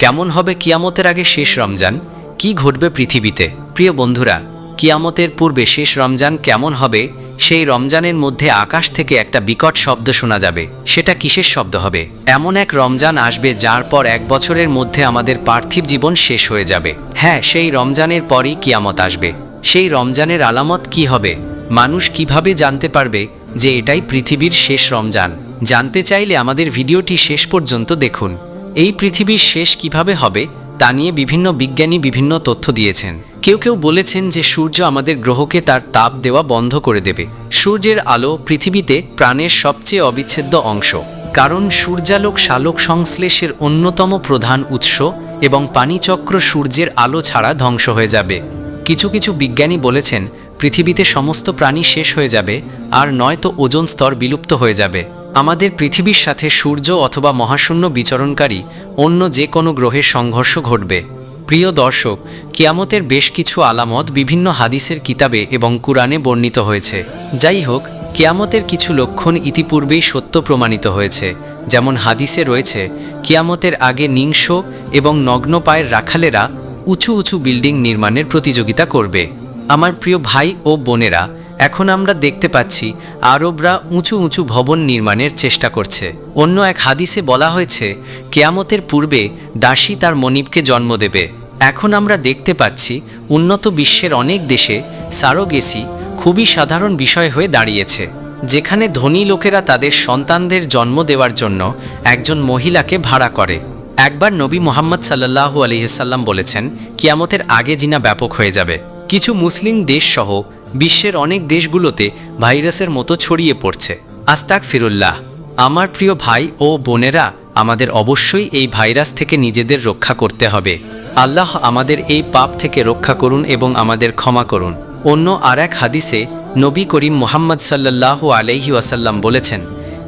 কেমন হবে কিয়ামতের আগে শেষ রমজান? কি ঘটবে পৃথিবীতে? প্রিয় বন্ধুরা, কিয়ামতের পূর্বে শেষ রমজান কেমন হবে? সেই রমজানের মধ্যে আকাশ থেকে একটা বিকট শব্দ শোনা যাবে। সেটা কিসের শব্দ হবে? এমন এক রমজান আসবে যার পর এক বছরের মধ্যে আমাদের পার্থিব জীবন শেষ হয়ে যাবে। হ্যাঁ সেই রমজানের পরই কিয়ামত আসবে। সেই রমজানের আলামত কি হবে? মানুষ কীভাবে জানতে পারবে যে এটাই পৃথিবীর শেষ রমজান? জানতে চাইলে আমাদের ভিডিওটি শেষ পর্যন্ত দেখুন। এই পৃথিবীর শেষ কীভাবে হবে, তা নিয়ে বিভিন্ন বিজ্ঞানী বিভিন্ন তথ্য দিয়েছেন। কেউ কেউ বলেছেন যে সূর্য আমাদের গ্রহকে তার তাপ দেওয়া বন্ধ করে দেবে। সূর্যের আলো পৃথিবীতে প্রাণের সবচেয়ে অবিচ্ছেদ্য অংশ। কারণ সূর্যালোক শালোক সংশ্লেষের অন্যতম প্রধান উৎস এবং পানিচক্র সূর্যের আলো ছাড়া ধ্বংস হয়ে যাবে। কিছু কিছু বিজ্ঞানী বলেছেন, পৃথিবীতে সমস্ত প্রাণী শেষ হয়ে যাবে, আর নয়তো ওজন স্তর বিলুপ্ত হয়ে যাবে। আমাদের পৃথিবীর সাথে সূর্য অথবা মহাশূন্য বিচরণকারী অন্য যে কোনো গ্রহের সংঘর্ষ ঘটবে। প্রিয় দর্শক, কিয়ামতের বেশ কিছু আলামত বিভিন্ন হাদিসের কিতাবে এবং কুরআনে বর্ণিত হয়েছে। যাই হোক কিয়ামতের কিছু লক্ষণ ইতিপূর্বেই সত্য প্রমাণিত হয়েছে। যেমন হাদিসে রয়েছে, কিয়ামতের আগে নিংস এবং নগ্ন পায়ের রাখালেরা উঁচু উঁচু বিল্ডিং নির্মাণের প্রতিযোগিতা করবে। আমার প্রিয় ভাই ও বোনেরা এখন আমরা দেখতে পাচ্ছি আরবরা উঁচু উঁচু ভবন নির্মাণের চেষ্টা করছে। অন্য এক হাদিসে বলা হয়েছে, কেয়ামতের পূর্বে দাসী তার মনিবকে জন্ম দেবে। এখন আমরা দেখতে পাচ্ছি, উন্নত বিশ্বের অনেক দেশে সারোগেসি খুবই সাধারণ বিষয় হয়ে দাঁড়িয়েছে, যেখানে ধনী লোকেরা তাদের সন্তানদের জন্ম দেওয়ার জন্য একজন মহিলাকে ভাড়া করে। একবার নবী মোহাম্মদ সাল্লাহু আলহিসাল্লাম বলেছেন, কিয়ামতের আগে জিনা ব্যাপক হয়ে যাবে। কিছু মুসলিম দেশসহ বিশ্বের অনেক দেশগুলোতে ভাইরাসের মতো ছড়িয়ে পড়ছে। আস্তাক ফিরুল্লাহ আমার প্রিয় ভাই ও বোনেরা, আমাদের অবশ্যই এই ভাইরাস থেকে নিজেদের রক্ষা করতে হবে। আল্লাহ আমাদের এই পাপ থেকে রক্ষা করুন এবং আমাদের ক্ষমা করুন। অন্য আর এক হাদিসে নবী করিম মোহাম্মদ সাল্লাল্লাহু আলাইহি ওয়াসাল্লাম বলেছেন,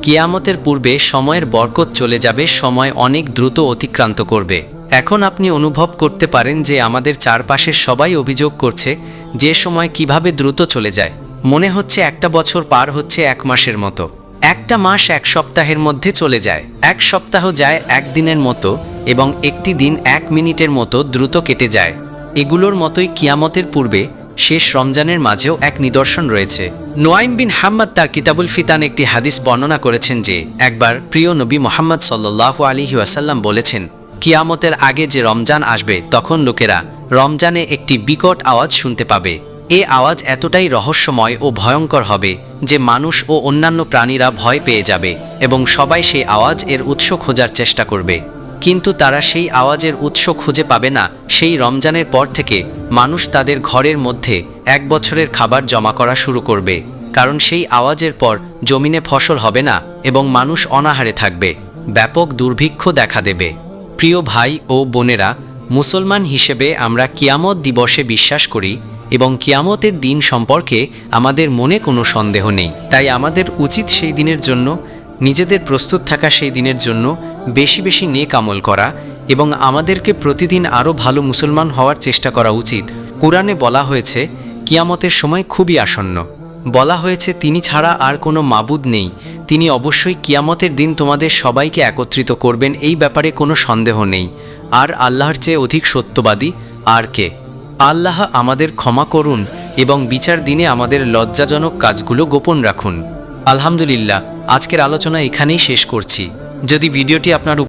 কিয়ামতের পূর্বে সময়ের বরকত চলে যাবে, সময় অনেক দ্রুত অতিক্রান্ত করবে। এখন আপনি অনুভব করতে পারেন যে আমাদের চারপাশের সবাই অভিযোগ করছে যে সময় কীভাবে দ্রুত চলে যায়। মনে হচ্ছে একটা বছর পার হচ্ছে এক মাসের মতো। একটা মাস এক সপ্তাহের মধ্যে চলে যায়। এক সপ্তাহ যায় এক দিনের মতো এবং একটি দিন এক মিনিটের মতো দ্রুত কেটে যায়। এগুলোর মতোই কিয়ামতের পূর্বে শেষ রমজানের মাঝেও এক নিদর্শন রয়েছে। নোয়াইম বিন হাম্মদ তার কিতাবুল ফিতান একটি হাদিস বর্ণনা করেছেন যে, একবার প্রিয় নবী মোহাম্মদ সাল্লাহ আলিহি ওয়াসাল্লাম বলেছেন কিয়ামতের আগে যে রমজান আসবে, তখন লোকেরা রমজানে একটি বিকট আওয়াজ শুনতে পাবে। এ আওয়াজ এতটাই রহস্যময় ও ভয়ঙ্কর হবে যে মানুষ ও অন্যান্য প্রাণীরা ভয় পেয়ে যাবে এবং সবাই সেই আওয়াজ এর উৎস খোঁজার চেষ্টা করবে। কিন্তু তারা সেই আওয়াজের উৎস খুঁজে পাবে না। সেই রমজানের পর থেকে মানুষ তাদের ঘরের মধ্যে এক বছরের খাবার জমা করা শুরু করবে। কারণ সেই আওয়াজের পর জমিনে ফসল হবে না এবং মানুষ অনাহারে থাকবে। ব্যাপক দুর্ভিক্ষ দেখা দেবে। প্রিয় ভাই ও বোনেরা, মুসলমান হিসেবে আমরা কিয়ামত দিবসে বিশ্বাস করি এবং কিয়ামতের দিন সম্পর্কে আমাদের মনে কোনো সন্দেহ নেই। তাই আমাদের উচিত সেই দিনের জন্য, নিজেদের প্রস্তুত থাকা সেই দিনের জন্য বেশি বেশি নেক আমল করা এবং আমাদেরকে প্রতিদিন আরও ভালো মুসলমান হওয়ার চেষ্টা করা উচিত। কোরআনে বলা হয়েছে, কিয়ামতের সময় খুবই আসন্ন। বলা হয়েছে, তিনি ছাড়া আর কোনো মাবুদ নেই। তিনি অবশ্যই কিয়ামতের দিন তোমাদের সবাইকে একত্রিত করবেন। এই ব্যাপারে কোনো সন্দেহ নেই। আর আল্লাহর চেয়ে অধিক সত্যবাদী আর কে? আল্লাহ আমাদের ক্ষমা করুন এবং বিচার দিনে আমাদের লজ্জাজনক কাজগুলো গোপন রাখুন। আলহামদুলিল্লাহ, আজকের আলোচনা এখানেই শেষ করছি। যদি ভিডিওটি আপনার